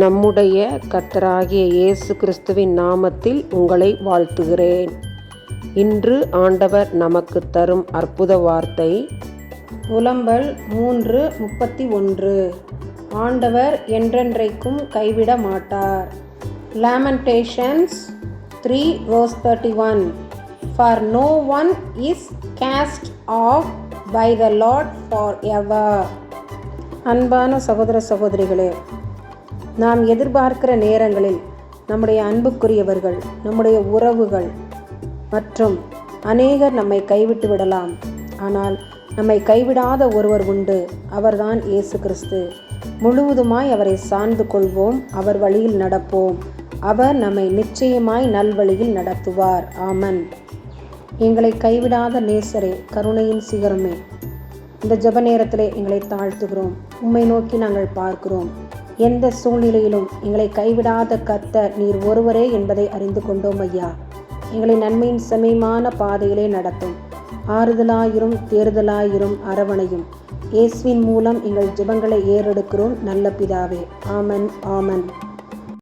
நம்முடைய கத்தராகிய இயேசு கிறிஸ்துவின் நாமத்தில் உங்களை வாழ்த்துகிறேன். இன்று ஆண்டவர் நமக்கு தரும் அற்புத வார்த்தை புலம்பல் மூன்று முப்பத்தி ஒன்று. ஆண்டவர் என்றென்றைக்கும் கைவிட மாட்டார். Lamentations three rows thirty one for no one is cast off by the lord for ever அன்பான சகோதர சகோதரிகளே நாம் எதிர்பார்க்கிற நேரங்களில் நம்முடைய அன்புக்குரியவர்கள் நம்முடைய உறவுகள் மற்றும் அநேகர் நம்மை கைவிட்டு விடலாம். ஆனால் நம்மை கைவிடாத ஒருவர் உண்டு அவர்தான் இயேசு கிறிஸ்து. முழுவதுமாய் அவரை சார்ந்து கொள்வோம் அவர் வழியில் நடப்போம். அவர் நம்மை நிச்சயமாய் நல்வழியில் நடத்துவார். ஆமன். எங்களை கைவிடாத நேசரே கருணையின் சிகரமே. இந்த ஜெப நேரத்திலே எங்களை தாழ்த்துகிறோம். உம்மை நோக்கி நாங்கள் பார்க்கிறோம். எந்த சூழ்நிலையிலும் எங்களை கைவிடாத கத்த நீர் ஒருவரே என்பதை அறிந்து கொண்டோம் ஐயா. எங்களை நன்மையின் செமையான பாதையிலே நடத்தும். ஆறுதலாயிரும் தேறுதலாயிரும் அரவணையும். இயேசுவின் மூலம் எங்கள் ஜெபங்களை ஏறெடுக்கிறோம் நல்ல பிதாவே. ஆமன் ஆமன்.